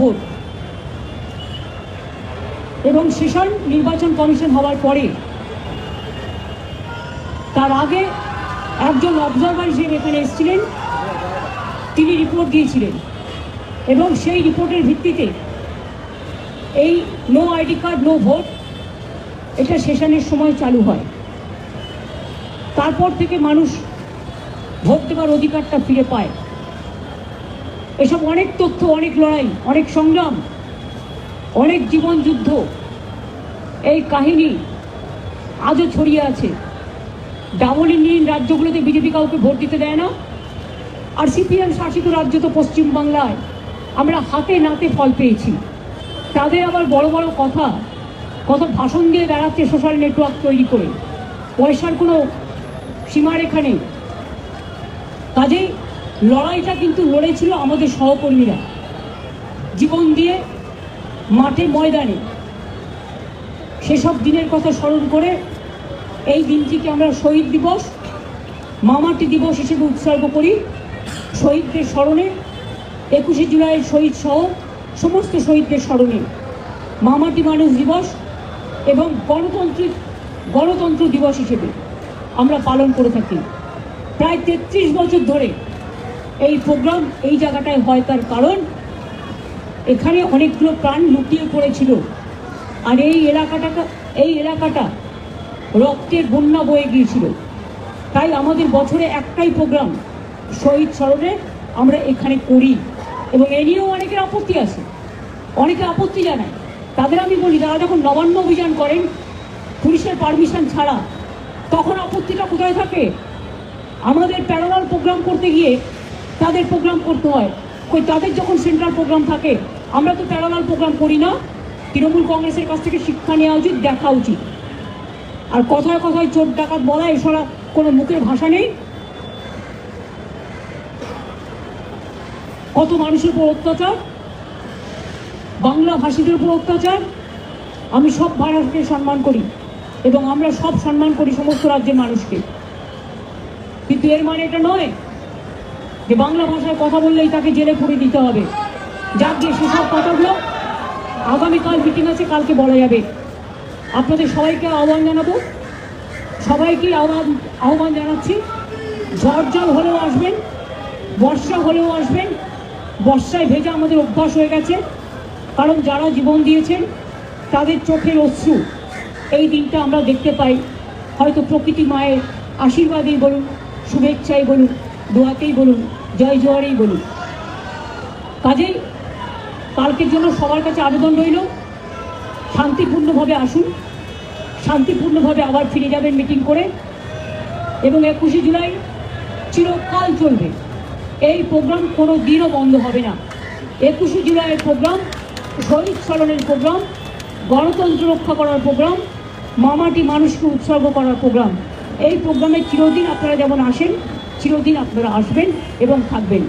Vote এবং session নির্বাচন commission হওয়ার পরে, তার আগে একজন অবজারভার হিসেবে এখানে এসেছিলেন, তিনি রিপোর্ট দিয়েছিলেন। এবং সেই রিপোর্টের ভিত্তিতে এই no ID card no vote এটা সেশনের সময় চালু হয়। তারপর থেকে মানুষ ভোট দেওয়ার অধিকারটা ফিরে পায়। এসব অনেক তথ্য, অনেক লড়াই, অনেক সংগ্রাম, অনেক জীবন যুদ্ধ। এই কাহিনী আজও ছড়িয়ে আছে। ডাবল ইঞ্জিন রাজ্যগুলোতে বিজেপি কাউকে ভোট দিতে দেয় না। আর সিপিএম শাসিত রাজ্য তো পশ্চিমবাংলায় আমরা হাতে নাতে ফল পেয়েছি। তাদের আবার বড় বড় কথা কত ভাষণ দিয়ে বেড়াচ্ছে সোশ্যাল নেটওয়ার্ক তৈরি করে। পয়সার কোনো সীমারেখা নেই। কাজেই লড়াইটা কিন্তু লড়েছিল আমাদের সহকর্মীরা। জীবন দিয়ে মাঠে ময়দানে। সেসব দিনের কথা স্মরণ করে এই দিনটিকে আমরা শহীদ দিবস, মামাটি দিবস হিসেবে উৎসর্গ করি। শহীদদের স্মরণে একুশে জুলাই শহীদ সহ সমস্ত শহীদদের স্মরণে মামাটি মানুষ দিবস এবং গণতান্ত্রিক, গণতন্ত্র দিবস হিসেবে আমরা পালন করে থাকি। প্রায় তেত্রিশ বছর ধরে এই প্রোগ্রাম এই জায়গাটায় হয় তার কারণ। এখানে অনেকগুলো প্রাণ লুটিয়ে পড়েছিল। আর এই এলাকাটা এই এলাকাটা রক্তের বন্যা বয়ে গিয়েছিল। তাই আমাদের বছরে একটাই প্রোগ্রাম, শহীদ স্মরণে আমরা এখানে করি। এবং এ নিয়েও অনেকের আপত্তি আছে। অনেকে আপত্তি জানায়। তাদের আমি বলি, তারা যখন নবান্ন অভিযান করেন, পুলিশের পারমিশন ছাড়া, তখন আপত্তিটা কোথায় থাকে? আমাদের প্যারালাল প্রোগ্রাম করতে গিয়ে তাদের প্রোগ্রাম করতে হয়। কই তাদের যখন সেন্ট্রাল প্রোগ্রাম থাকে, আমরা তো প্যারালাল প্রোগ্রাম করি না। তৃণমূল কংগ্রেসের কাছ থেকে শিক্ষা নেওয়া উচিত, দেখা উচিত। আর কথায় কথায় চোর ডাকাত বলা এছাড়া কোনো মুখের ভাষা নেই। কত মানুষের উপর অত্যাচার, বাংলা ভাষীদের উপর অত্যাচার, আমি সব ভাষাকে সম্মান করি এবং আমরা সব সম্মান করি সমস্ত রাজ্যের মানুষকে। কিন্তু এর মানে এটা নয় যে বাংলা ভাষায় কথা বললেই তাকে জেলে পুরে দিতে হবে। যাক যে সেসব কথাগুলো আগামীকাল মিটিং আছে, কালকে বলা যাবে। আপনাদের সবাইকে আহ্বান জানাব। সবাইকে আহ্বান আহ্বান জানাচ্ছি। ঝড় জল হলেও আসবেন, বর্ষা হলেও আসবেন। বর্ষায় ভেজা আমাদের অভ্যাস হয়ে গেছে। কারণ যারা জীবন দিয়েছেন, তাদের চোখের অশ্রু। এই দিনটা আমরা দেখতে পাই। হয়তো প্রকৃতি মায়ের আশীর্বাদেই বলুন, শুভেচ্ছাই বলুন। দোয়াতেই বলুন, জয় জোয়ারেই বলুন। কাজেই কালকের জন্য সবার কাছে আবেদন রইল, শান্তিপূর্ণভাবে আসুন, শান্তিপূর্ণভাবে আবার ফিরে যাবেন মিটিং করে, এবং একুশে জুলাই চিরকাল চলবে। এই প্রোগ্রাম কোনো দিনও বন্ধ হবে না। একুশে জুলাইয়ের প্রোগ্রাম, শহীদ স্মরণের প্রোগ্রাম, গণতন্ত্র রক্ষা করার প্রোগ্রাম, মামাটি মানুষকে উৎসর্গ করার প্রোগ্রাম। এই প্রোগ্রামে চিরদিন আপনারা যেমন আসেন চিরদিন আপনারা আসবেন এবং থাকবেন।